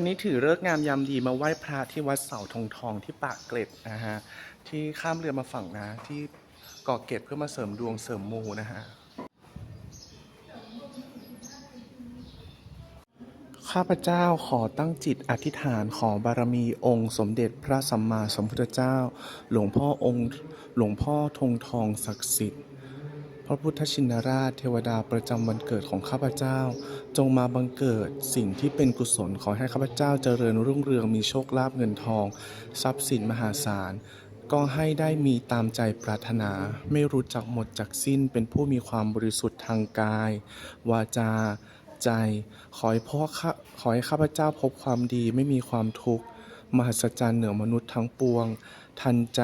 วันนี้ถือเลิกงามยามดีมาไหว้พระที่วัดเสาธงทองที่ปากเกร็ดนะฮะที่ข้ามเรือมาฝั่งนะที่เกาะเกร็ดเพื่อมาเสริมดวงเสริมมูนะฮะข้าพเจ้าขอตั้งจิตอธิษฐานขอบารมีองค์สมเด็จพระสัมมาสัมพุทธเจ้า หลวงพ่อองค์หลวงพ่อธงทองศักดิ์สิทธิ์ พระพุทธชินราชเทวดาประจำวันเกิดของข้าพเจ้า จงมาบังเกิดสิ่งที่เป็นกุศลขอให้ข้าพเจ้าเจริญรุ่งเรืองมีโชคลาภเงินทอง ทรัพย์สินมหาศาล ก็ให้ได้มีตามใจปรารถนา ไม่รู้จักหมดจากสิ้นเป็นผู้มีความบริสุทธิ์ทางกาย วาจา ใจ ขอให้พ่อข้าขอให้ข้าพเจ้าพบความดีไม่มีความทุกข์ มหัศจรรย์เหนือมนุษย์ทั้งปวง ทันใจ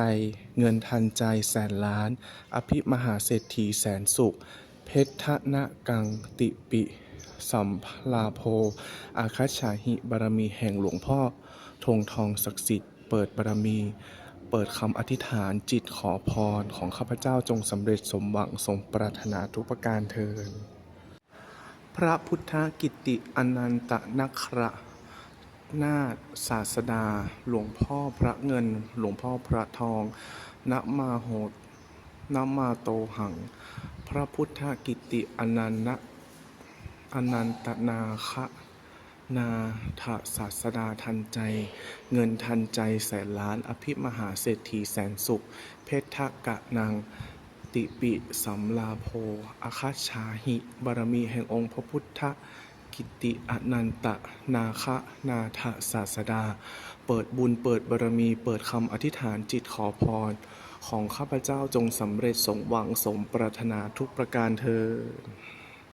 เงินทันใจแสนล้าน อภิมหาเศรษฐีแสนสุข เพชรนะกังติปิสัมพลาโพ อาคาชาหิบารมีแห่งหลวงพ่อธงทองศักดิ์สิทธิ์เปิดบารมี เปิดคำอธิษฐานจิตขอพรของข้าพเจ้าจงสำเร็จสมหวังสมปรารถนาทุกประการเทินพระพุทธกิติอนันตนัคระ นาศาสดา หลวงพ่อพระเงิน หลวงพ่อพระทองนมาโหดนมาโตหัง พระพุทธกิติอนันนะอนันตนาคะนาถศาสดาทันใจ เงินทันใจแสนล้าน อภิมหาเศรษฐีแสนสุข เพชรกะนางติปิสัมลาโพอาคาชาหิ บารมีแห่งองค์พระพุทธ กิตติอนันตนาคะนาถศาสดา เปิดบุญเปิดบารมี เปิดคำอธิษฐานจิตขอพร ของข้าพเจ้าจงสำเร็จสมหวังสมปรารถนาทุกประการเธอ